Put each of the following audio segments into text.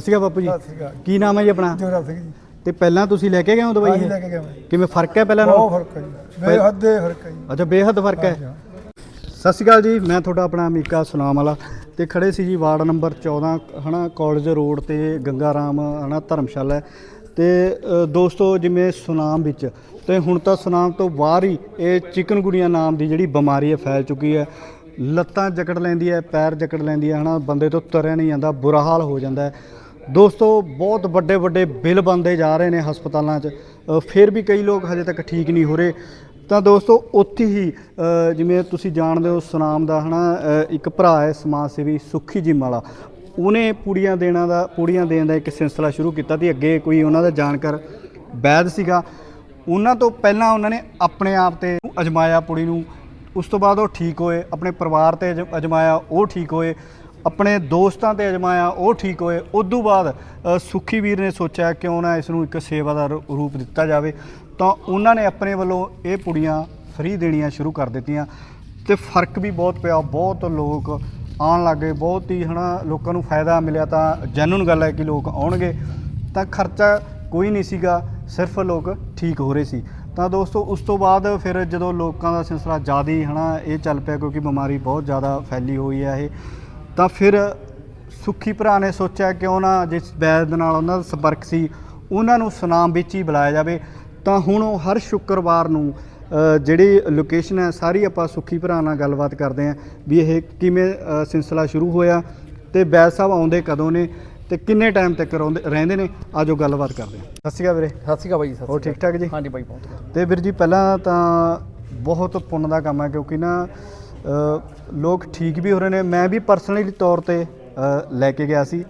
ਸਤਿ ਸ਼੍ਰੀ ਅਕਾਲ ਬਾਪੂ ਜੀ। ਸਤਿ ਸ਼੍ਰੀ ਅਕਾਲ। ਕੀ ਨਾਮ ਹੈ ਜੀ ਆਪਣਾ? ਜੋਰਾ ਸਿੰਘ ਜੀ। ਤੇ ਪਹਿਲਾਂ ਤੁਸੀਂ ਲੈ ਕੇ ਗਏ ਹੋ ਦਵਾਈ ਇਹ? ਲੈ ਕੇ ਗਿਆ ਮੈਂ ਕਿਵੇਂ ਫ਼ਰਕ ਹੈ ਪਹਿਲਾਂ ਬਹੁਤ ਨਾਲੋਂ ਫ਼ਰਕ ਹੈ ਜੀ। ਬੇਹੱਦ ਫ਼ਰਕ ਹੈ ਜੀ। ਅੱਛਾ ਬੇਹੱਦ ਫ਼ਰਕ ਹੈ। ਸਤਿ ਸ਼੍ਰੀ ਅਕਾਲ ਜੀ ਮੈਂ ਤੁਹਾਡਾ ਆਪਣਾ ਮੀਕਾ ਸੁਨਾਮ ਵਾਲਾ ਤੇ ਖੜੇ ਸੀ ਜੀ ਵਾਰਡ ਨੰਬਰ 14 ਹਨਾ ਕਾਲਜ ਰੋਡ ਤੇ ਗੰਗਾ ਰਾਮ ਹਨਾ ਧਰਮਸ਼ਾਲਾ। ਹੈ। ਤੇ ਅ, ਦੋਸਤੋ ਜਿਵੇਂ ਸੁਨਾਮ ਵਿੱਚ ਤੇ ਹੁਣ ਤਾਂ ਸੁਨਾਮ ਤੋਂ ਬਾਹਰ ਹੀ ਇਹ ਚਿਕਨਗੁਨੀਆ ਨਾਮ ਦੀ ਜਿਹੜੀ ਬਿਮਾਰੀ ਹੈ ਫੈਲ ਚੁੱਕੀ ਹੈ। ਲੱਤਾਂ ਜਕੜ ਲੈਂਦੀ ਹੈ ਪੈਰ ਜਕੜ ਲੈਂਦੀ ਹੈ ਹਨਾ ਬੰਦੇ ਤੋਂ ਤੁਰਿਆ ਨਹੀਂ ਜਾਂਦਾ ਬੁਰਾ ਹਾਲ ਹੋ ਜਾਂਦਾ ਹੈ। ਦੋਸਤੋ ਬਹੁਤ ਵੱਡੇ ਵੱਡੇ ਬਿੱਲ ਬਣਦੇ ਜਾ ਰਹੇ ਨੇ ਹਸਪਤਾਲਾਂ 'ਚ। ਫਿਰ ਵੀ ਕਈ ਲੋਕ ਹਜੇ ਤੱਕ ਠੀਕ ਨਹੀਂ ਹੋ ਰਹੇ। ਤਾਂ ਦੋਸਤੋ ਉੱਥੇ ਹੀ ਜਿਵੇਂ ਤੁਸੀਂ ਜਾਣਦੇ ਹੋ ਸੁਨਾਮ ਦਾ ਹਨਾ ਅ, ਇੱਕ ਭਰਾ ਹੈ ਸਮਾਜ ਸੇਵੀ ਸੁਖੀ ਜੀ ਮਾਲਾ ਉਹਨੇ ਪੂੜੀਆਂ ਦੇਣਾ ਦਾ ਪੂੜੀਆਂ ਦੇਣ ਦਾ ਇੱਕ ਸਿਲਸਿਲਾ ਸ਼ੁਰੂ ਕੀਤਾ ਤੇ ਅੱਗੇ ਕੋਈ ਉਹਨਾਂ ਦਾ ਜਾਣਕਾਰ ਵੈਦ ਸੀਗਾ। ਉਹਨਾਂ ਤੋਂ ਪਹਿਲਾਂ ਉਹਨਾਂ ਨੇ ਆਪਣੇ ਆਪ ਤੇ ਅਜਮਾਇਆ ਪੁੜੀ ਨੂੰ। ਉਸ ਤੋਂ ਬਾਅਦ ਉਹ ਠੀਕ ਹੋਏ। ਆਪਣੇ ਪਰਿਵਾਰ ਤੇ ਅਜ- ਅਜਮਾਇਆ ਉਹ ਠੀਕ ਹੋਏ। ਆਪਣੇ ਦੋਸਤਾਂ ਤੇ ਅਜਮਾਇਆ ਉਹ ਠੀਕ ਹੋਏ। ਉਦੋਂ ਬਾਅਦ ਅ, ਸੁਖੀ ਵੀਰ ਨੇ ਸੋਚਿਆ ਕਿਉਂ ਨਾ ਇਸ ਨੂੰ ਇੱਕ ਸੇਵਾ ਦਾ ਰੂ- ਰੂਪ ਦਿੱਤਾ ਜਾਵੇ। ਤਾਂ ਉਹਨਾਂ ਨੇ ਆਪਣੇ ਵੱਲੋਂ ਇਹ ਪੁੜੀਆਂ ਫ੍ਰੀ ਦੇਣੀਆਂ ਸ਼ੁਰੂ ਕਰ ਦਿੱਤੀਆਂ। ਤੇ ਫ਼ਰਕ ਵੀ ਬਹੁਤ ਪਿਆ। ਬਹੁਤ ਲੋਕ ਆਉਣ ਲੱਗੇ ਬਹੁਤ ਹੀ ਹਨਾ ਲੋਕਾਂ ਨੂੰ ਫਾਇਦਾ ਮਿਲਿਆ ਤਾਂ ਜੈਨੂਨ ਗੱਲ ਹੈ ਕਿ ਲੋਕ ਆਉਣਗੇ। ਤਾਂ ਖਰਚਾ ਕੋਈ ਨਹੀਂ ਸੀਗਾ। ਸਿਰਫ ਲੋਕ ਠੀਕ ਹੋ ਰਹੇ ਸੀ। ਤਾਂ ਦੋਸਤੋ ਉਸ ਤੋਂ ਬਾਅਦ ਫਿਰ ਜਦੋਂ ਲੋਕਾਂ ਦਾ ਸਿਲਸਿਲਾ ਜ਼ਿਆਦਾ ਹੀ ਹਨਾ ਇਹ ਚੱਲ ਪਿਆ ਕਿਉਂਕਿ ਬਿਮਾਰੀ ਬਹੁਤ ਜ਼ਿਆਦਾ ਫੈਲੀ ਹੋਈ ਹੈ ਇਹ। ਤਾਂ ਫਿਰ ਸੁੱਖੀ ਭਰਾ ਨੇ ਸੋਚਿਆ ਕਿਉਂ ਨਾ ਜਿਸ ਵੈਦ ਨਾਲ ਉਹਨਾਂ ਦਾ ਸੰਪਰਕ ਸੀ ਉਹਨਾਂ ਨੂੰ ਸੁਨਾਮ ਵਿੱਚ ਹੀ ਬੁਲਾਇਆ ਜਾਵੇ ਤਾਂ ਹੁਣ ਉਹ ਹਰ ਸ਼ੁੱਕਰਵਾਰ ਨੂੰ ਜਿਹੜੀ ਲੋਕੇਸ਼ਨ ਹੈ ਸਾਰੀ ਆਪਾਂ ਸੁੱਖੀ ਭਰਾ ਨਾਲ ਗੱਲਬਾਤ ਕਰਦੇ ਹਾਂ ਵੀ ਇਹ ਕਿਵੇਂ ਸਿਲਸਿਲਾ ਸ਼ੁਰੂ ਹੋਇਆ ਤੇ ਵੈਦ ਸਾਹਿਬ ਆਉਂਦੇ ਕਦੋਂ ਨੇ ਤੇ ਕਿੰਨੇ ਟਾਈਮ ਤੱਕ ਰਹਿੰਦੇ ਰਹਿੰਦੇ ਨੇ ਆਜੋ ਗੱਲਬਾਤ ਕਰਦੇ ਹਾਂ ਸਤਿ ਸ਼੍ਰੀ ਅਕਾਲ ਵੀਰੇ ਸਤਿ ਸ਼੍ਰੀ ਅਕਾਲ ਬਾਈ ਜੀ ਸਤਿ ਹੋਰ ਸ਼੍ਰੀ ਠੀਕ ਠਾਕ ਜੀ। ਹਾਂਜੀ ਬਾਈ ਬਹੁਤ। ਤੇ ਵੀਰ ਜੀ ਪਹਿਲਾਂ ਤਾਂ ਬਹੁਤ ਪੁੰਨ ਦਾ ਕੰਮ ਹੈ ਕਿਉਂਕਿ ਨਾ ਲੋਕ ਠੀਕ ਵੀ ਹੋ ਰਹੇ ਨੇ। ਮੈਂ ਵੀ ਪਰਸਨਲੀ ਤੌਰ ਤੇ ਲੈ ਕੇ ਗਿਆ ਸੀ।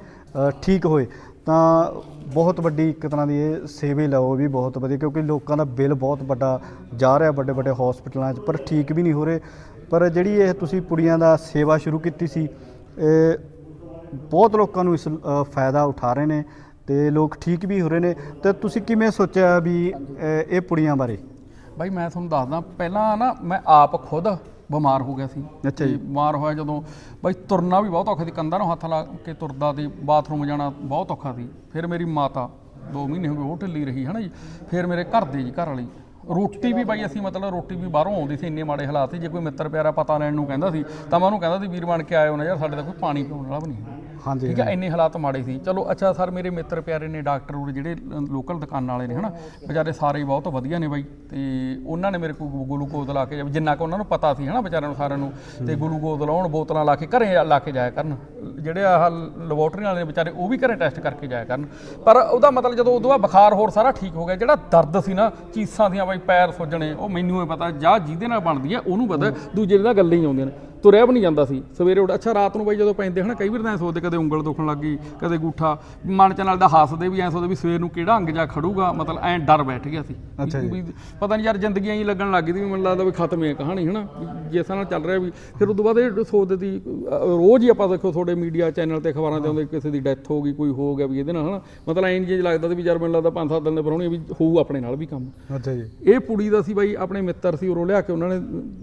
ਠੀਕ ਹੋਏ। ਤਾਂ ਬਹੁਤ ਵੱਡੀ ਇੱਕ ਤਰ੍ਹਾਂ ਦੀ ਇਹ ਸੇਵਾ ਹੀ ਲਓ ਵੀ ਬਹੁਤ ਵਧੀਆ, ਕਿਉਂਕਿ ਲੋਕਾਂ ਦਾ ਬਿੱਲ ਬਹੁਤ ਵੱਡਾ ਜਾ ਰਿਹਾ ਵੱਡੇ ਵੱਡੇ ਹਸਪੀਟਲਾਂ 'ਚ, ਪਰ ਠੀਕ ਵੀ ਨਹੀਂ ਹੋ ਰਹੇ। ਪਰ ਜਿਹੜੀ ਇਹ ਤੁਸੀਂ ਪੁੜੀਆਂ ਦਾ ਸੇਵਾ ਸ਼ੁਰੂ ਕੀਤੀ ਸੀ, ਇਹ ਬਹੁਤ ਲੋਕਾਂ ਨੂੰ ਇਸ ਫਾਇਦਾ ਉਠਾ ਰਹੇ ਨੇ ਤੇ ਲੋਕ ਠੀਕ ਵੀ ਹੋ ਰਹੇ ਨੇ। ਤੇ ਤੁਸੀਂ ਕਿਵੇਂ ਸੋਚਿਆ ਵੀ ਇਹ ਪੁੜੀਆਂ ਬਾਰੇ? ਬਾਈ, ਮੈਂ ਤੁਹਾਨੂੰ ਦੱਸਦਾ, ਪਹਿਲਾਂ ਨਾ ਮੈਂ ਆਪ ਖੁਦ ਬਿਮਾਰ ਹੋ ਗਿਆ ਸੀ। ਅੱਛਾ ਜੀ। ਤੇ ਬਿਮਾਰ ਹੋਇਆ ਜਦੋਂ ਬਾਈ ਤੁਰਨਾ ਵੀ ਬਹੁਤ ਔਖਾ ਸੀ ਕੰਧਾਂ ਨੂੰ ਹੱਥ ਲਾ ਕੇ ਤੁਰਦਾ ਤੇ ਬਾਥਰੂਮ ਜਾਣਾ ਬਹੁਤ ਔਖਾ ਸੀ। ਫਿਰ ਮੇਰੀ ਮਾਤਾ 2 ਮਹੀਨੇ ਹੋ ਗਏ ਉਹ ਢਿੱਲੀ ਰਹੀ ਹੈ ਨਾ ਜੀ। ਫਿਰ ਮੇਰੇ ਘਰ ਦੇ ਜੀ ਘਰ ਵਾਲੀ। ਰੋਟੀ ਵੀ ਬਾਈ ਅਸੀਂ ਮਤਲਬ ਰੋਟੀ ਵੀ ਬਾਹਰੋਂ ਆਉਂਦੀ ਸੀ ਇੰਨੇ ਮਾੜੇ ਹਾਲਾਤ ਸੀ ਜੇ ਕੋਈ ਮਿੱਤਰ ਪਿਆਰਾ ਪਤਾ ਲੈਣ ਨੂੰ ਕਹਿੰਦਾ ਸੀ ਤਾਂ ਮੈਂ ਉਹਨੂੰ ਕਹਿੰਦਾ ਸੀ ਵੀਰ ਬਣ ਕੇ ਆਇਓ ਨਾ ਯਾਰ ਸਾਡੇ ਤਾਂ ਕੋਈ ਪਾਣੀ ਪੀਣ ਵਾਲਾ ਵੀ ਨਹੀਂ ਹੈ ਠੀਕ ਹੈ ਇੰਨੇ ਹਾਲਾਤ ਮਾੜੇ ਸੀ। ਚਲੋ ਅੱਛਾ ਸਰ ਮੇਰੇ ਮਿੱਤਰ ਪਿਆਰੇ ਨੇ ਡਾਕਟਰ ਉਰੇ ਜਿਹੜੇ ਲੋਕਲ ਦੁਕਾਨਾਂ ਵਾਲੇ ਨੇ ਹਨਾ? ਵਿਚਾਰੇ ਸਾਰੇ ਬਹੁਤ ਵਧੀਆ ਨੇ ਬਾਈ। ਤੇ ਉਹਨਾਂ ਨੇ ਮੇਰੇ ਕੋਲ ਗਲੂਕੋਜ਼ ਲਾ ਕੇ ਜਿੰਨਾ ਕੁ ਉਹਨਾਂ ਨੂੰ ਪਤਾ ਸੀ ਹਨਾ ਵਿਚਾਰਿਆਂ ਨੂੰ ਸਾਰਿਆਂ ਨੂੰ। ਤੇ ਗਲੂਕੋਜ਼ ਲਾਉਣ ਬੋਤਲਾਂ ਲਾ ਕੇ ਘਰੇ ਲਾ ਕੇ ਜਾਇਆ ਕਰਨ। ਜਿਹੜੇ ਆਹ ਲੈਬੋਰਟਰੀ ਵਾਲੇ ਨੇ ਵਿਚਾਰੇ ਉਹ ਵੀ ਘਰੇ ਟੈਸਟ ਕਰਕੇ ਜਾਇਆ ਕਰਨ। ਪਰ ਉਹਦਾ ਮਤਲਬ ਜਦੋਂ ਉਦੋਂ ਬਾਅਦ ਬੁਖਾਰ ਹੋਰ ਸਾਰਾ ਠੀਕ ਹੋ ਗਿਆ ਜਿਹੜਾ ਦਰਦ ਸੀ ਨਾ ਚੀਸਾਂ ਦੀਆਂ ਬਾਈ ਪੈਰ ਸੁੱਜਣੇ ਉਹ ਮੈਨੂੰ ਹੀ ਪਤਾ ਜਾਂ ਜਿਹਦੇ ਨਾਲ ਬਣਦੀ ਹੈ ਉਹਨੂੰ ਪਤਾ ਦੂਜੇ ਦੇ ਨਾਲ ਗੱਲਾਂ ਹੀ ਆਉਂਦੀਆਂ ਨੇ ਤੁਰਿਆ ਵੀ ਨਹੀਂ ਜਾਂਦਾ ਸੀ। ਸਵੇਰੇ ਉੱਠ ਅੱਛਾ ਰਾਤ ਨੂੰ ਬਾਈ ਜਦੋਂ ਪੈਂਦੇ ਹਨਾ ਕਈ ਵਾਰ ਤਾਂ ਐਂ ਸੋਚਦੇ ਕਦੇ ਉਂਗਲ ਦੁਖਣ ਲੱਗੀ ਕਦੇ ਗੂਠਾ। ਮਨ ਚ ਨਾਲ ਦਾ ਹੱਸਦੇ ਵੀ ਐਂ ਸੋਚਦੇ ਵੀ ਸਵੇਰ ਨੂੰ ਕਿਹੜਾ ਅੰਗ ਜਾ ਖੜੂਗਾ ਮਤਲਬ ਐਂ ਡਰ ਬੈਠ ਗਿਆ ਸੀ। ਵੀ ਪਤਾ ਨਹੀਂ ਯਾਰ ਜ਼ਿੰਦਗੀ ਐਂ ਲੱਗਣ ਲੱਗ ਗਈ ਵੀ ਮੈਨੂੰ ਲੱਗਦਾ ਵੀ ਖਤਮ ਹੈ ਕਹਾਣੀ ਹਨਾ। ਜਿਸ ਨਾਲ ਚੱਲ ਰਿਹਾ ਵੀ ਫਿਰ ਉਦੋਂ ਬਾਅਦ ਇਹ ਸੋਚਦੇ ਸੀ ਅ, ਰੋਜ਼ ਹੀ ਆਪਾਂ ਦੇਖੋ ਤੁਹਾਡੇ ਮੀਡੀਆ ਚੈਨਲ ਤੇ ਅਖਬਾਰਾਂ ਤੇ ਆਉਂਦੇ ਕਿਸੇ ਦੀ ਡੈਥ ਹੋ ਗਈ ਕੋਈ ਹੋ ਗਿਆ ਵੀ ਇਹਦੇ ਨਾਲ ਹਨਾ। ਮਤਲਬ ਐਂ ਜੇ ਲੱਗਦਾ ਵੀ ਯਾਰ ਮੈਨੂੰ ਲੱਗਦਾ 5-7 ਦਿਨ ਦੇ ਪਰੋਣੇ ਵੀ ਹੋਊ ਆਪਣੇ ਨਾਲ ਵੀ ਕੰਮ। ਅੱਛਾ ਜੀ। ਇਹ ਪੁੜੀ ਦਾ ਸੀ ਬਾਈ ਆਪਣੇ ਮਿੱਤਰ ਸੀ ਉਰੋਂ ਲਿਆ ਕੇ ਉਹਨਾਂ ਨੇ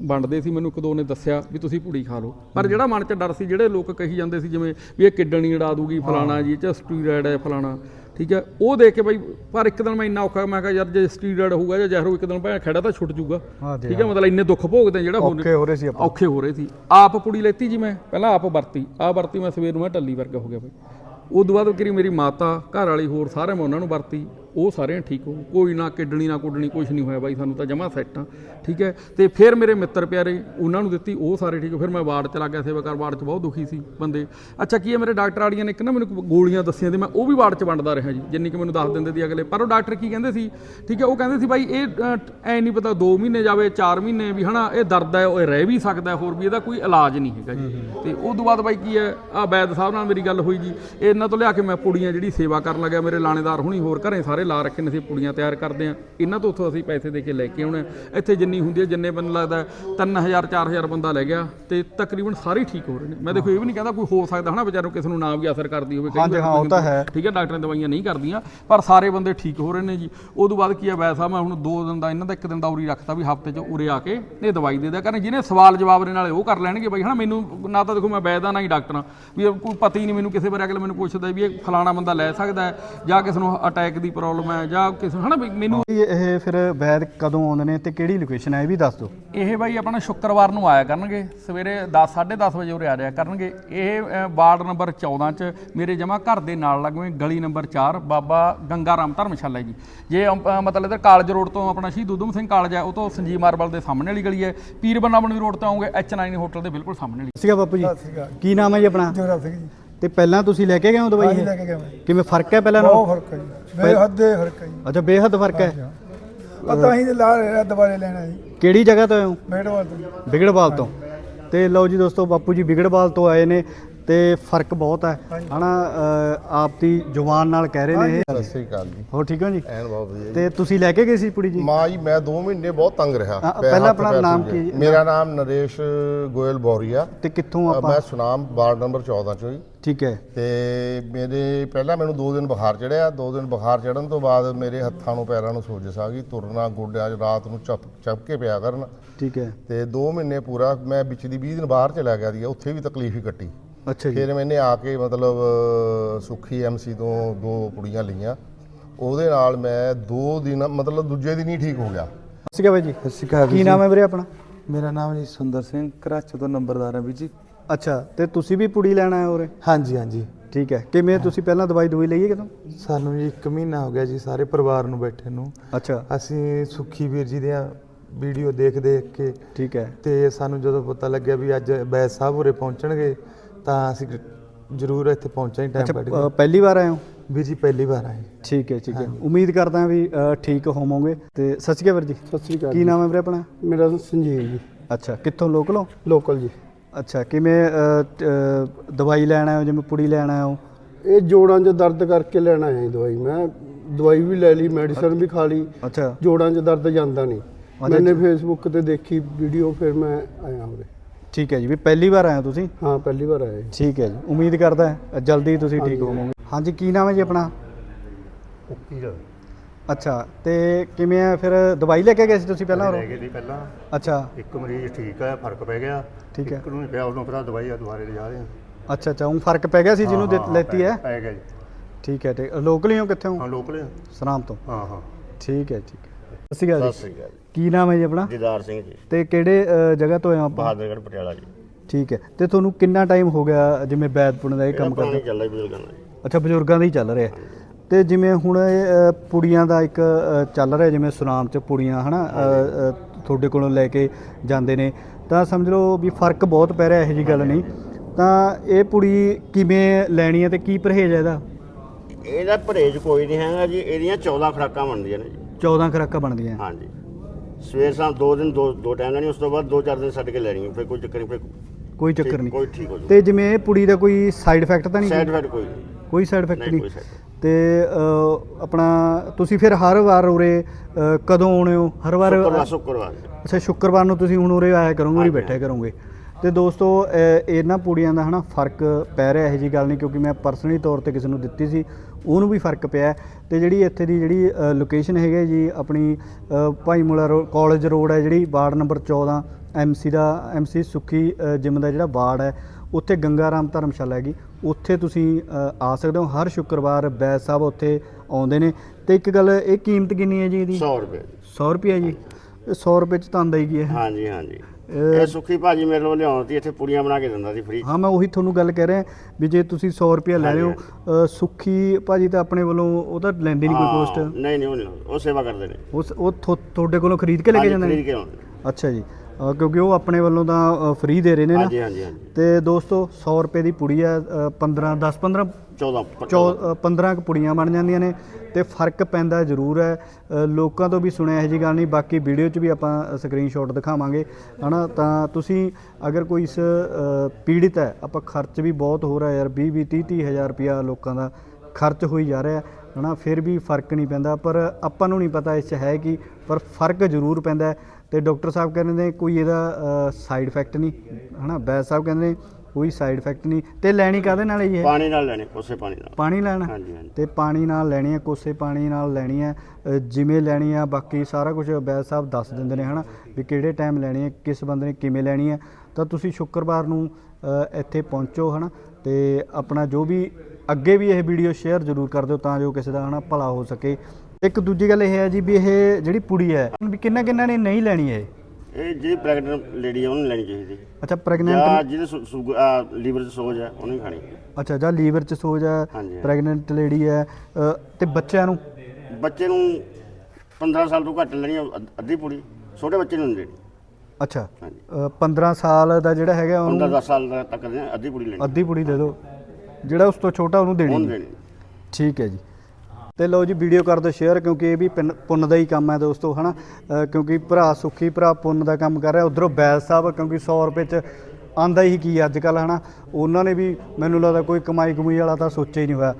ਵੰਡਦੇ ਸੀ। ਮੈਨੂੰ ਇੱਕ ਦੋ ਨੇ ਦੱਸਿਆ ਵੀ ਤੁਸੀਂ ਪੁੜੀ ਖਾ ਲਓ। ਪਰ ਜਿਹੜਾ ਮਨ 'ਚ ਡਰ ਸੀ ਜਿਹੜੇ ਲੋਕ ਕਹੀ ਜਾਂਦੇ ਸੀ ਜਿਵੇਂ ਵੀ ਇਹ ਕਿਡਨੀ ਉਡਾ ਦੂਗੀ ਫਲਾਣਾ ਜੀ ਇਹ 'ਚ ਸਟੀਰੋਇਡ ਹੈ ਫਲਾਣਾ ਠੀਕ ਹੈ। ਉਹ ਦੇਖ ਕੇ ਬਾਈ ਪਰ ਇੱਕ ਦਿਨ ਮੈਂ ਇੰਨਾ ਔਖਾ ਮੈਂ ਕਿਹਾ ਯਾਰ ਜੇ ਸਟੀਰੋਇਡ ਹੋਊਗਾ ਜਾਂ ਜ਼ਹਿਰ ਇੱਕ ਦਿਨ ਭਾਵੇਂ ਖੜਾ ਤਾਂ ਛੁੱਟ ਜਾਊਗਾ ਠੀਕ ਹੈ ਮਤਲਬ ਇੰਨੇ ਦੁੱਖ ਭੋਗਦੇ ਜਿਹੜਾ ਹੁਣ ਔਖੇ ਹੋ ਰਹੇ ਸੀ ਆਪਾਂ। ਔਖੇ ਹੋ ਰਹੇ ਸੀ। ਆਪ ਪੁੜੀ ਲੈਤੀ ਜੀ ਮੈਂ ਪਹਿਲਾਂ ਆਪ ਵਰਤੀ ਆ ਵਰਤੀ ਮੈਂ ਸਵੇਰ ਨੂੰ ਮੈਂ ਟੱਲੀ ਵਰਗਾ ਹੋ ਗਿਆ ਬਈ। ਉਦੋਂ ਬਾਅਦ ਕਰੀ ਮੇਰੀ ਮਾਤਾ ਘਰ ਵਾਲੀ ਹੋਰ ਸਾਰੇ ਮੈਂ ਉਹਨਾਂ ਨੂੰ ਵਰਤੀ। ਉਹ ਸਾਰੇ ਠੀਕ ਹੋ ਕੋਈ ਨਾ ਕਿਡਣੀ ਨਾ ਕੁੱਡਣੀ ਕੁਝ ਨਹੀਂ ਹੋਇਆ ਬਾਈ ਸਾਨੂੰ ਤਾਂ ਜਮਾ ਸੈੱਟ ਆ ਠੀਕ ਹੈ? ਤੇ ਫਿਰ ਮੇਰੇ ਮਿੱਤਰ ਪਿਆਰੇ ਉਹਨਾਂ ਨੂੰ ਦਿੱਤੀ ਉਹ ਸਾਰੇ ਠੀਕ ਹੋ ਫਿਰ ਮੈਂ ਵਾਰਡ ਚ ਲੱਗ ਗਿਆ ਸੇਵਾ ਕਰ ਵਾਰਡ ਚ ਬਹੁਤ ਦੁਖੀ ਸੀ ਬੰਦੇ। ਅੱਛਾ ਕੀ ਹੈ ਮੇਰੇ ਡਾਕਟਰ ਵਾਲੀਆਂ ਨੇ ਇੱਕ ਨਾ ਮੈਨੂੰ ਗੋਲੀਆਂ ਦੱਸੀਆਂ ਤੇ ਮੈਂ ਉਹ ਵੀ ਵਾਰਡ ਚ ਵੰਡਦਾ ਰਿਹਾ ਜੀ ਜਿੰਨੀ ਕਿ ਮੈਨੂੰ ਦੱਸ ਦਿੰਦੇ ਸੀ ਅਗਲੇ। ਪਰ ਉਹ ਡਾਕਟਰ ਕੀ ਕਹਿੰਦੇ ਸੀ ਠੀਕ ਹੈ ਉਹ ਕਹਿੰਦੇ ਸੀ ਬਾਈ ਇਹ ਐ ਨਹੀਂ ਪਤਾ 2 ਮਹੀਨੇ ਜਾਵੇ 4 ਮਹੀਨੇ ਵੀ ਹਨਾ ਇਹ ਦਰਦ ਹੈ ਉਹ ਰਹਿ ਵੀ ਸਕਦਾ ਹੋਰ ਵੀ ਇਹਦਾ ਕੋਈ ਇਲਾਜ ਨਹੀਂ ਹੈਗਾ ਜੀ। ਤੇ ਉਸ ਤੋਂ ਬਾਅਦ ਬਾਈ ਕੀ ਹੈ ਆ ਬੈਦ ਸਾਹਿਬ ਨਾਲ ਮੇਰੀ ਗੱਲ ਹੋਈ ਜੀ। ਇਹਨਾਂ ਤੋਂ ਲਿਆ ਕੇ ਮੈਂ ਪੁੜੀਆਂ ਜਿਹੜੀ ਸੇਵਾ ਕਰਨ ਲੱਗਿਆ ਮੇਰੇ ਲਾਣੇਦਾਰ ਹੁਣੀ ਹੋਰ ਘਰੇ ਸਾਰੇ ਲਾ ਰੱਖੇ ਨੇ ਅਸੀਂ ਪੁੜੀਆਂ ਤਿਆਰ ਕਰਦੇ ਆ ਇਹਨਾਂ ਤੋਂ ਉੱਥੋਂ ਅਸੀਂ ਪੈਸੇ ਦੇ ਕੇ ਲੈ ਕੇ ਆਉਣੇ ਆ। ਇੱਥੇ ਜਿੰਨੀ ਹੁੰਦੀ ਹੈ ਜਿੰਨੇ ਬੰਨ ਲੱਗਦਾ 3000 4000 ਬੰਦਾ ਲੈ ਗਿਆ ਤੇ ਤਕਰੀਬਨ ਸਾਰੇ ਠੀਕ ਹੋ ਰਹੇ ਨੇ। ਮੈਂ ਦੇਖੋ ਇਹ ਵੀ ਨਹੀਂ ਕਹਿੰਦਾ ਕੋਈ ਹੋ ਸਕਦਾ ਹਨਾ ਵਿਚਾਰੋਂ ਕਿਸੇ ਨੂੰ ਨਾ ਵੀ ਅਸਰ ਕਰਦੀ ਹੋਵੇ। ਕਈ ਹਾਂ, ਉਹ ਤਾਂ ਹੈ। ਠੀਕ ਹੈ ਡਾਕਟਰਾਂ ਦਵਾਈਆਂ ਨਹੀਂ ਕਰਦੀਆਂ ਪਰ ਸਾਰੇ ਬੰਦੇ ਠੀਕ ਹੋ ਰਹੇ ਨੇ ਜੀ। ਉਦੋਂ ਬਾਅਦ ਕੀ ਹੈ ਵੈਸਾ ਮੈਂ ਹੁਣ ਦੋ ਦਿਨ ਦਾ ਇਹਨਾਂ ਦਾ ਇੱਕ ਦਿਨ ਦਾ ਉਰੀ ਰੱਖਤਾ ਵੀ ਹਫ਼ਤੇ 'ਚ ਉਰੇ ਆ ਕੇ ਇਹ ਦਵਾਈ ਦੇ ਦਿਆ ਕਰਨ ਜਿਹਨੇ ਸਵਾਲ ਜਵਾਬ ਦੇ ਨਾਲੇ ਉਹ ਕਰ ਲੈਣਗੇ ਬਈ ਹਨਾ ਮੈਨੂੰ ਨਾ ਤਾਂ ਦੇਖੋ ਮੈਂ ਵੈਦਾ ਨਾ ਹੀ ਡਾਕਟਰ ਵੀ ਕੋਈ ਪਤਾ ਹੀ ਨਹੀਂ ਮੈਨੂੰ ਕਿਸੇ ਬਾਰੇ ਅਗਲੇ ਮੈਨੂੰ ਪੁੱਛਦਾ ਵੀ ਇਹ ਫਲਾਣਾ ਬੰਦਾ ਲੈ ਸਕਦਾ ਹੈ ਜਾਂ ਕਿਸੇ ਨੂੰ ਅਟੈਕ ਦੀ ਪ੍ਰੋਬਲਮ ਹੈ ਜਾਂ ਕਿਸੇ ਹਨਾ ਵੀ ਮੈਨੂੰ ਇਹ ਇਹ ਫਿਰ ਵੈਦ ਕਦੋਂ ਆਉਂਦੇ ਨੇ ਤੇ ਕਿਹੜੀ ਲੋਕੇਸ਼ਨ ਹੈ ਇਹ ਵੀ ਦੱਸ ਦਿਓ। ਇਹ ਬਾਈ ਆਪਣਾ ਸ਼ੁੱਕਰਵਾਰ ਨੂੰ ਆਇਆ ਕਰਨਗੇ ਸਵੇਰੇ 10 10:30 ਵਜੇ ਉਰੇ ਆ ਜਾਇਆ ਕਰਨਗੇ। ਇਹ ਅ, ਵਾਰਡ ਨੰਬਰ 14 ਚ ਮੇਰੇ ਜਮਾ ਘਰ ਦੇ ਨਾਲ ਲੱਗਵੇਂ ਗਲੀ ਨੰਬਰ 4 ਬਾਬਾ ਗੰਗਾ ਰਾਮ ਧਰਮਸ਼ਾਲਾ ਜੀ। ਜੇ ਅ, ਮਤਲਬ ਇਧਰ ਕਾਲਜ ਰੋਡ ਤੋਂ ਆਪਣਾ ਸ਼ਹੀਦ ਊਧਮ ਸਿੰਘ ਕਾਲਜ ਹੈ ਉਹ ਤੋਂ ਸੰਜੀਵ ਮਾਰਬਲ ਦੇ ਸਾਹਮਣੇ ਵਾਲੀ ਗਲੀ ਹੈ। ਪੀਰ ਬੰਨਾਵਣੀ ਰੋਡ ਤੋਂ ਆਉਂਗੇ H9 ਹੋਟਲ ਦੇ ਬਿਲਕੁਲ ਸਾਹਮਣੇ ਵਾਲੀ। ਸੀਗਾ ਬਾਪੂ ਜੀ। ਸਤਿ ਸ਼੍ਰੀ ਅਕਾਲ। ਕੀ ਨਾਮ ਹੈ ਜੀ ਆਪਣਾ? ਜੋਰਾ ਸਿੰਘ ਜੀ। ਤੇ ਪਹਿਲਾਂ ਤੁਸੀਂ ਲੈ ਕੇ ਗਏ ਹੋ ਦਵਾਈ ਇਹ? ਲੈ ਕੇ ਗਿਆ ਮੈਂ ਕਿਵੇਂ ਫ਼ਰਕ ਹੈ ਪਹਿਲਾਂ ਨਾਲੋਂ? ਬਹੁਤ ਫ਼ਰਕ ਹੈ ਜੀ। ਬੇਹੱਦੇ ਫ਼ਰਕ ਹੈ ਜੀ। ਅੱਛਾ ਬੇਹੱਦ ਫ਼ਰਕ ਹੈ। ਪਤਾ ਹੀ। ਲਾ ਰਿਹਾ ਦੁਬਾਰੇ ਲੈਣਾ ਜੀ। ਕਿਹੜੀ ਜਗ੍ਹਾ ਤੋਂ ਆਏ ਹੋ? ਤੋਂ। ਵਿਗੜਵਾਲ ਤੋਂ। ਤੇ ਲਓ ਜੀ ਦੋਸਤੋ ਬਾਪੂ ਜੀ ਵਿਗੜਵਾਲ ਤੋਂ ਆਏ ਨੇ। ਤੇ ਫ਼ਰਕ ਬਹੁਤ ਹੈ। ਹਨਾ ਆਪ ਦੀ ਜ਼ੁਬਾਨ ਨਾਲ ਕਹਿ ਰਹੇ ਨੇ ਇਹ। ਸਤਿ ਸ੍ਰੀ ਅਕਾਲ ਜੀ। ਹੋ ਠੀਕ ਹੋ ਜੀ? ਐਨ ਬਹੁਤ ਵਧੀਆ ਜੀ। ਤੇ ਤੁਸੀਂ ਲੈ ਕੇ ਗਏ ਸੀ ਪੁੜੀ ਜੀ? ਮਾਂ ਜੀ ਮੈਂ 2 ਮਹੀਨੇ ਬਹੁਤ ਤੰਗ ਰਿਹਾ। ਪਹਿਲਾਂ ਆਪਣਾ ਨਾਮ। ਕੀ ਜੀ? ਮੇਰਾ ਨਾਮ ਨਰੇਸ਼ ਗੋਇਲ ਬੌਰੀਆ। ਤੇ ਕਿੱਥੋਂ ਆਪਾਂ? ਮੈਂ ਸੁਨਾਮ ਵਾਰਡ ਨੰਬਰ 14 ਚੋਂ ਜੀ। ਠੀਕ ਹੈ। ਤੇ ਮੇਰੇ ਪਹਿਲਾਂ ਮੈਨੂੰ 2 ਦਿਨ ਬੁਖਾਰ ਚੜਿਆ। 2 ਦਿਨ ਬੁਖਾਰ ਚੜਨ ਤੋਂ ਬਾਅਦ ਮੇਰੇ ਹੱਥਾਂ ਨੂੰ ਪੈਰਾਂ ਨੂੰ ਸੋਜਸ ਆ ਗਈ। ਤੁਰਨਾ ਗੋਡਿਆਂ 'ਚ ਰਾਤ ਨੂੰ ਚੱਪ ਚੱਪ ਕੇ ਪਿਆ ਕਰਨ। ਠੀਕ ਹੈ। ਤੇ 2 ਮਹੀਨੇ ਪੂਰਾ ਮੈਂ ਵਿੱਚ ਦੀ 20 ਦਿਨ ਬਾਹਰ ਚਲਾ ਗਿਆ ਸੀ ਉੱਥੇ ਵੀ ਤਕਲੀਫ ਹੀ ਕੱਟੀ। ਅੱਛਾ ਜੀ। ਫਿਰ ਮੈਨੇ ਆ ਕੇ ਮਤਲਬ ਸੁੱਖੀ ਐਮਸੀ ਤੋਂ ਦੋ ਪੁੜੀਆਂ ਲਈਆਂ। ਉਹਦੇ ਨਾਲ ਮੈਂ 2 ਦਿਨ ਮਤਲਬ ਦੂਜੇ ਦਿਨ ਹੀ ਠੀਕ ਹੋ ਗਿਆ। ਸਤਿ ਸ਼੍ਰੀ ਅਕਾਲ ਜੀ। ਸਤਿ ਸ਼੍ਰੀ ਅਕਾਲ ਕੀ ਨਾਮ ਹੈ ਵੀਰੇ ਆਪਣਾ? ਮੇਰਾ ਨਾਮ ਜੀ ਸੁੰਦਰ ਸਿੰਘ ਕਰਾਚੀ ਤੋਂ ਨੰਬਰਦਾਰ ਹਾਂ ਵੀ ਜੀ। ਅੱਛਾ ਤੇ ਤੁਸੀਂ ਵੀ ਪੁੜੀ ਲੈਣ ਹੋ ਉਰੇ? ਹਾਂਜੀ ਹਾਂਜੀ। ਠੀਕ ਹੈ। ਕਿਵੇਂ ਤੁਸੀਂ ਪਹਿਲਾਂ ਦਵਾਈ ਦਵਾਈ ਲਈਏ ਕਿਤੋਂ? ਸਾਨੂੰ ਜੀ 1 ਮਹੀਨਾ ਹੋ ਗਿਆ ਜੀ ਸਾਰੇ ਪਰਿਵਾਰ ਨੂੰ ਬੈਠੇ ਨੂੰ। ਅੱਛਾ। ਅਸੀਂ ਸੁਖੀ ਵੀਰ ਜੀ ਦੀਆਂ ਵੀਡੀਓ ਦੇਖ ਦੇਖ ਕੇ ਠੀਕ ਹੈ। ਤੇ ਸਾਨੂੰ ਜਦੋਂ ਪਤਾ ਲੱਗਿਆ ਵੀ ਅੱਜ ਬੈਦ ਸਾਹਿਬ ਉਰੇ ਪਹੁੰਚਣਗੇ ਤਾਂ ਅਸੀਂ ਜ਼ਰੂਰ ਇੱਥੇ ਪਹੁੰਚਾਂਗੇ ਟਾਈਮ ਕੱਢ ਅ, ਪਹਿਲੀ ਵਾਰ ਆਏ ਹੋ? ਕੇ ਵੀਰ ਜੀ ਪਹਿਲੀ ਵਾਰ ਆਏ। ਠੀਕ ਹੈ ਠੀਕ ਹੈ। ਉਮੀਦ ਕਰਦਾ ਵੀ ਅ, ਠੀਕ ਹੋਵੋਗੇ। ਤੇ ਸਤਿ ਸ਼੍ਰੀ ਅਕਾਲ ਵੀਰ ਜੀ। ਸਤਿ ਸ੍ਰੀ ਅਕਾਲ ਕੀ ਨਾਮ ਹੈ ਵੀਰੇ ਆਪਣਾ? ਮੇਰਾ ਨਾਮ ਸੰਜੀਵ ਜੀ। ਅੱਛਾ ਕਿੱਥੋਂ ਲੋਕਲ ਹੋ? ਲੋਕਲ ਜੀ। ਅੱਛਾ ਕਿਵੇਂ ਅ, ਟ- ਅ, ਦਵਾਈ ਲੈਣ ਆਏ ਹੋ? ਜਿਵੇਂ ਪੁੜੀ ਲੈਣ ਆਏ ਹੋ? ਇਹ ਜੋੜਾਂ 'ਚ ਦਰਦ ਕਰਕੇ ਲੈਣ ਆਇਆ ਜੀ ਦਵਾਈ। ਮੈਂ ਦਵਾਈ ਵੀ ਲੈ ਲਈ ਮੈਡੀਸਨ ਵੀ ਖਾ ਲਈ। ਅੱਛਾ। ਜੋੜਾਂ 'ਚ ਦਰਦ ਜਾਂਦਾ ਨਹੀਂ। ਮੈਨੇ ਫੇਸਬੁੱਕ ਤੇ ਦੇਖੀ ਵੀਡੀਓ ਫਿਰ ਮੈਂ ਆਇਆ ਉਰੇ ਠੀਕ ਹੈ ਜੀ ਵੀ ਪਹਿਲੀ ਵਾਰ ਆਏ ਹੋ ਤੁਸੀਂ? ਹਾਂ ਪਹਿਲੀ ਵਾਰ ਜੀ ਠੀਕ ਹੈ ਜੀ ਉਮੀਦ ਕਰਦਾ ਹਾਂ ਜਲਦੀ ਤੁਸੀਂ ਠੀਕ ਹੋਵੋਗੇ। ਹਾਂਜੀ ਕੀ ਨਾਮ ਹੈ ਜੀ ਆਪਣਾ? ਅੱਛਾ ਤੇ ਕਿਵੇਂ ਆ ਫਿਰ ਦਵਾਈ ਲੈ ਕੇ ਗਏ ਸੀ ਤੁਸੀਂ ਪਹਿਲਾਂ ਲੈ ਉਰੋਂ? ਗਏ ਸੀ ਪਹਿਲਾਂ। ਅੱਛਾ। ਇੱਕ ਮਰੀਜ਼ ਠੀਕ ਹੈ ਫ਼ਰਕ ਪੈ ਗਿਆ। ਠੀਕ ਹੈ। ਇੱਕ ਨੂੰ ਨਹੀਂ ਪਿਆ ਉਹਨੂੰ ਪਤਾ ਦਵਾਈ ਆ ਦੁਬਾਰੇ ਲਿਜਾ ਰਹੇ ਹਾਂ ਅੱਛਾ ਅੱਛਾ ਉਹ ਫ਼ਰਕ ਪੈ ਗਿਆ ਸੀ ਜਿਹਨੂੰ ਹਾਂ, ਦਿੱਤ- ਹਾਂ, ਲੈਤੀ ਹੈ? ਪੈ ਗਿਆ ਜੀ। ਠੀਕ ਹੈ ਠੀਕ ਲੋਕਲ ਹੀ ਹੋ ਕਿੱਥੇ ਹੋ? ਹਾਂ ਲੋਕਲ ਸਨਾਮ ਤੋਂ। ਹਾਂ ਹਾਂ। ਠੀਕ ਹੈ ਠੀਕ ਹੈ। ਸਤਿ ਸ਼੍ਰੀ ਅਕਾਲ ਸਤਿ ਜੀ ਸ੍ਰੀ ਅਕਾਲ ਕੀ ਨਾਮ ਹੈ ਜੀ ਆਪਣਾ? ਦੀਦਾਰ ਸਿੰਘ ਜੀ। ਤੇ ਕਿਹੜੇ ਅ, ਜਗ੍ਹਾ ਤੋਂ ਆਏ ਹੋ ਆਪਾਂ? ਬਹਾਦਰਗੜ੍ਹ ਪਟਿਆਲਾ ਜੀ। ਠੀਕ ਹੈ। ਤੇ ਤੁਹਾਨੂੰ ਕਿੰਨਾ ਟਾਈਮ ਹੋ ਗਿਆ ਜਿਵੇਂ ਬੈਦਪੁਣ ਦਾ ਇਹ ਕੰਮ ਕਰਦੇ? ਚੱਲ ਰਿਹਾ ਬਜ਼ੁਰਗਾਂ ਦਾ ਜੀ। ਅੱਛਾ ਬਜ਼ੁਰਗਾਂ ਦਾ ਹੀ ਚੱਲ ਰਿਹਾ। ਤੇ ਜਿਵੇਂ ਹੁਣ ਇਹ ਅ, ਪੁੜੀਆਂ ਦਾ ਇੱਕ ਅ, ਚੱਲ ਰਿਹਾ ਜਿਵੇਂ ਸੁਨਾਮ ਚ ਪੁੜੀਆਂ ਹਨਾ? ਅ, ਅ, ਤੁਹਾਡੇ ਕੋਲੋਂ ਲੈ ਕੇ ਜਾਂਦੇ ਨੇ। ਤਾਂ ਸਮਝ ਲਓ ਵੀ ਫ਼ਰਕ ਬਹੁਤ ਪੈ ਰਿਹਾ ਇਹੋ ਜੀ ਗੱਲ ਨਹੀਂ। ਤਾਂ ਇਹ ਪੁੜੀ ਕਿਵੇਂ ਲੈਣੀ ਹੈ ਤੇ ਕੀ ਪਰਹੇਜ਼ ਹੈ ਇਹਦਾ? ਇਹਦਾ ਪਰਹੇਜ਼ ਕੋਈ ਨਹੀਂ ਹੈਗਾ ਜੀ। ਇਹਦੀਆਂ 14 ਖੁਰਾਕਾਂ ਬਣਦੀਆਂ ਨੇ ਜੀ। 14 ਖੁਰਾਕਾਂ ਬਣਦੀਆਂ। ਹਾਂਜੀ। ਸਵੇਰ ਸ਼ਾਮ ਦੋ ਦਿਨ ਦੋ ਦੋ ਟਾਈਮ ਲੈਣੀ ਉਸ ਤੋਂ ਬਾਅਦ ਦੋ ਚਾਰ ਦਿਨ ਛੱਡ ਕੇ ਲੈਣੀ ਫਿਰ ਕੋਈ ਚੱਕਰ ਨਹੀਂ ਫਿਰ ਕੋਈ ਚੱਕਰ ਨਹੀਂ। ਕੋਈ ਠੀਕ ਹੋ ਜੂ ਤੇ ਜਿਵੇਂ ਇਹ ਪੁੜੀ ਦਾ ਕੋਈ ਸਾਈਡ ਇਫੈਕਟ ਤਾਂ ਨਹੀਂ ਸਾਈਡ ਇਫੈਕਟ ਕੋਈ ਨਹੀਂ। ਕੋਈ ਸਾਈਡ ਇਫੈਕਟ ਨਹੀਂ, ਨਹੀਂ? ਕੋਈ side effect। ਤੇ ਅ, ਆਪਣਾ ਤੁਸੀਂ ਫਿਰ ਹਰ ਵਾਰ ਉਰੇ ਅ, ਕਦੋਂ ਆਉਣੇ ਹੋ? ਹਰ ਵਾਰ ਸ਼ੁੱਕਰਵਾਰ ਸ਼ੁੱਕਰਵਾਰ। ਅੱਛਾ ਸ਼ੁੱਕਰਵਾਰ ਨੂੰ ਤੁਸੀਂ ਹੁਣ ਉਰੇ ਆਇਆ ਕਰੋਗੇ ਉਰੇ ਬੈਠਿਆ ਕਰੋਗੇ। ਤੇ ਦੋਸਤੋ ਅ, ਇਹਨਾਂ ਪੂੜੀਆਂ ਦਾ ਹਨਾ ਫ਼ਰਕ ਪੈ ਰਿਹਾ ਇਹੋ ਜੀ ਗੱਲ ਨਹੀਂ ਕਿਉਂਕਿ ਮੈਂ ਪਰਸਨਲੀ ਤੌਰ ਤੇ ਕਿਸੇ ਨੂੰ ਦਿੱਤੀ ਸੀ। ਉਹਨੂੰ ਵੀ ਫ਼ਰਕ ਪਿਆ ਤੇ ਜਿਹੜੀ ਇੱਥੇ ਦੀ ਜਿਹੜੀ ਲੋਕੇਸ਼ਨ ਹੈਗੀ ਜੀ ਆਪਣੀ ਭਾਈ ਮੁਲਾ ਕਾਲਜ ਰੋਡ ਹੈ ਜਿਹੜੀ ਵਾਰਡ ਨੰਬਰ 14 ਐਮਸੀ ਦਾ ਐਮਸੀ ਸੁੱਖੀ ਜਿਮ ਦਾ ਜਿਹੜਾ ਵਾਰਡ ਹੈ ਉੱਥੇ ਗੰਗਾ ਰਾਮ ਧਰਮਸ਼ਾਲਾ ਹੈਗੀ। ਉੱਥੇ ਤੁਸੀਂ ਆ ਸਕਦੇ ਹੋ। ਹਰ ਸ਼ੁੱਕਰਵਾਰ ਬੈਦ ਸਾਹਿਬ ਉੱਥੇ ਆਉਂਦੇ ਨੇ। ਤੇ ਇੱਕ ਗੱਲ ਇਹ ਕੀਮਤ ਕਿੰਨੀ ਹੈ ਜੀ ਇਹਦੀ? 100 ਰੁਪਏ। 100 ਰੁਪਏ ਜੀ। ਇਹ 100 ਰੁਪਏ ਚ ਤਾਂ ਆਂਦਾ ਹੀ ਕੀ ਹੈ। ਹਾਂਜੀ ਹਾਂਜੀ। ਇਹ- ਸੁੱਖੀ ਭਾਜੀ ਮੇਰੇ ਕੋਲ ਲਿਆਉਣ ਸੀ ਇੱਥੇ ਪੁੜੀਆਂ ਬਣਾ ਕੇ ਦਿੰਦਾ ਸੀ ਫ੍ਰੀ ਹਾਂ ਮੈਂ ਉਹੀ ਤੁਹਾਨੂੰ ਗੱਲ ਕਹਿ ਰਿਹਾ ਵੀ ਜੇ ਤੁਸੀਂ 100 ਰੁਪਏ ਲੈ ਰਹੇ ਹੋ ਸੁੱਖੀ ਭਾਜੀ ਤਾਂ ਆਪਣੇ ਵੱਲੋਂ ਉਹ ਤਾਂ ਲੈਂਦੇ ਨਹੀਂ ਕੋਈ ਕੋਸਟ ਨਹੀਂ ਨਹੀਂ ਉਹ ਨਹੀਂ ਉਹ ਸੇਵਾ ਕਰਦੇ ਨੇ। ਉਸ ਉਹ ਤੁਹਾਡੇ ਕੋਲੋਂ ਖਰੀਦ ਕੇ ਲੈ ਕੇ ਜਾਂਦੇ ਖਰੀਦ ਨੇ ਕੇ ਆਉਂਦੇ ਅੱਛਾ ਜੀ। ਕਿਉਂਕਿ ਉਹ ਆਪਣੇ ਵੱਲੋਂ ਤਾਂ ਫ੍ਰੀ ਦੇ ਰਹੇ ਨੇ ਨਾ। ਹਾਂਜੀ ਹਾਂਜੀ ਤੇ ਦੋਸਤੋ 100 ਰੁਪਏ ਦੀ ਪੁੜੀ ਹੈ 15 10 15 14 ਚੌ 15 ਕੁ ਪੁੜੀਆਂ ਬਣ ਜਾਂਦੀਆਂ ਨੇ ਤੇ ਫ਼ਰਕ ਪੈਂਦਾ ਜ਼ਰੂਰ ਹੈ। ਲੋਕਾਂ ਤੋਂ ਵੀ ਸੁਣਿਆ ਇਹੋ ਜੀ ਗੱਲ ਨਹੀਂ ਬਾਕੀ ਵੀਡੀਓ 'ਚ ਵੀ ਆਪਾਂ ਸਕਰੀਨਸ਼ਾਟ ਦਿਖਾਵਾਂਗੇ। ਹਨਾ ਤਾਂ ਤੁਸੀਂ ਅਗਰ ਕੋਈ ਇਸ ਅ, ਪੀੜਿਤ ਹੈ ਆਪਾਂ ਖਰਚ ਵੀ ਬਹੁਤ ਹੋ ਰਿਹਾ ਯਾਰ 20 20 30 30 ਹਜ਼ਾਰ ਰੁਪਿਆ ਲੋਕਾਂ ਦਾ ਖਰਚ ਹੋਈ ਜਾ ਰਿਹਾ। ਹਨਾ ਫਿਰ ਵੀ ਫ਼ਰਕ ਨਹੀਂ ਪੈਂਦਾ ਪਰ ਆਪਾਂ ਨੂੰ ਨਹੀਂ ਪਤਾ ਇਸ 'ਚ ਹੈ ਕਿ ਪਰ ਫ਼ਰਕ ਜ਼ਰੂਰ ਪੈਂਦਾ ਹੈ। ਤੇ ਡਾਕਟਰ ਸਾਹਿਬ ਕਹਿੰਦੇ ਨੇ ਕੋਈ ਇਹਦਾ ਸਾਈਡ ਇਫੈਕਟ ਨਹੀਂ। ਹਨਾ ਬੈਦ ਸਾਹਿਬ ਕਹਿੰਦੇ ਨੇ ਕੋਈ ਸਾਈਡ ਇਫੈਕਟ ਨਹੀਂ। ਤੇ ਲੈਣੀ ਕਾਦੇ ਨਾਲ ਹੈ ਜੀ ਇਹ? ਪਾਣੀ ਨਾਲ ਲੈਣੇ ਕੋਸੇ ਪਾਣੀ ਨਾਲ। ਪਾਣੀ ਲੈਣਾ? ਹਾਂਜੀ ਹਾਂਜੀ। ਤੇ ਪਾਣੀ ਨਾਲ ਲੈਣੀ ਹੈ ਕੋਸੇ ਪਾਣੀ ਨਾਲ ਲੈਣੀ ਹੈ ਅ, ਜਿਵੇਂ ਲੈਣੀ ਆ ਬਾਕੀ ਸਾਰਾ ਕੁਝ ਬੈਦ ਸਾਹਿਬ ਦੱਸ ਦਿੰਦੇ ਨੇ ਹਨਾ ਵੀ ਕਿਹੜੇ ਟਾਈਮ ਲੈਣੀ ਹੈ ਕਿਸ ਬੰਦੇ ਨੇ ਕਿਵੇਂ ਲੈਣੀ ਹੈ। ਤਾਂ ਤੁਸੀਂ ਸ਼ੁੱਕਰਵਾਰ ਨੂੰ ਅ, ਇੱਥੇ ਪਹੁੰਚੋ ਹਨਾ ਤੇ ਆਪਣਾ ਜੋ ਵੀ ਅੱਗੇ ਵੀ ਇਹ ਵੀਡੀਓ ਸ਼ੇਅਰ ਜ਼ਰੂਰ ਕਰ ਦਿਓ ਤਾਂ ਜੋ ਕਿਸੇ ਦਾ ਹਨਾ ਭਲਾ ਹੋ ਸਕੇ। ਇੱਕ ਦੂਜੀ ਗੱਲ ਇਹ ਹੈ ਜੀ ਵੀ ਇਹ ਜਿਹੜੀ ਪੁੜੀ ਹੈ ਵੀ ਕਿੰਨਾ ਕਿੰਨਾ ਨੇ ਨਹੀਂ ਲੈਣੀ ਇਹ। ਇਹ ਜਿਹੜੀ ਪ੍ਰੈਗਨੈਂਟ ਲੇਡੀ ਆ ਉਹਨੂੰ ਲੈਣੀ ਚਾਹੀਦੀ ਅੱਛਾ ਜਾਂ ਪ੍ਰੈਗਨੈਂਟ ਜਿਹਦੇ ਲੀਵਰ 'ਚ ਸੋਜ ਹੈ ਉਹਨੂੰ ਹੀ ਖਾਣੀ ਅੱਛਾ ਜਾਂ ਲੀਵਰ ਚ ਸੋਜ ਹੈ ਹਾਂਜੀ। ਪ੍ਰੈਗਨੈਂਟ ਲੇਡੀ ਹੈ ਅ, ਤੇ ਬੱਚਿਆਂ ਨੂੰ? ਬੱਚੇ ਨੂੰ 15 ਸਾਲ ਤੋਂ ਘੱਟ ਲੈਣੀ ਆ, ਅੱਧ- ਅੱਧੀ ਪੂਰੀ ਛੋਟੇ ਬੱਚੇ ਨੂੰ ਨਹੀਂ ਦੇਣੀ ਅੱਛਾ ਹਾਂਜੀ। ਅ, 15 ਸਾਲ ਦਾ ਜਿਹੜਾ ਹੈਗਾ 15 ਉਹਨੂੰ 10 ਸਾਲ ਦਾ ਤੱਕ ਦੇ ਅੱਧੀ ਪੂਰੀ ਲੈਣੀ। ਅੱਧੀ ਪੁੜੀ ਦੇ ਦਿਓ। ਜਿਹੜਾ ਉਸ ਤੋਂ ਛੋਟਾ ਉਹਨੂੰ ਦੇਣੀ ਉਹਨੂੰ ਨਹੀਂ। ਦੇਣੀ। ਠੀਕ ਹੈ ਜੀ। ਤੇ ਲਓ ਜੀ ਵੀਡੀਓ ਕਰ ਦਿਓ ਸ਼ੇਅਰ ਕਿਉਂਕਿ ਇਹ ਵੀ ਪਿੰਨ- ਪੁੰਨ ਦਾ ਹੀ ਕੰਮ ਹੈ ਦੋਸਤੋ ਹਨਾ? ਅ, ਕਿਉਂਕਿ ਭਰਾ ਸੁਖੀ ਭਰਾ ਪੁੰਨ ਦਾ ਕੰਮ ਕਰ ਰਿਹਾ। ਉਧਰੋਂ ਬੈਦ ਸਾਹਿਬ ਕਿਉਂਕਿ 100 ਰੁਪਏ ਚ ਆਂਦਾ ਹੀ ਕੀ ਅੱਜ ਕੱਲ ਹਨਾ? ਉਹਨਾਂ ਨੇ ਵੀ ਮੈਨੂੰ ਲੱਗਦਾ ਕੋਈ ਕਮਾਈ ਕਮੂਈ ਵਾਲਾ ਤਾਂ ਸੋਚਿਆ ਹੀ ਨਹੀਂ ਹੋਇਆ।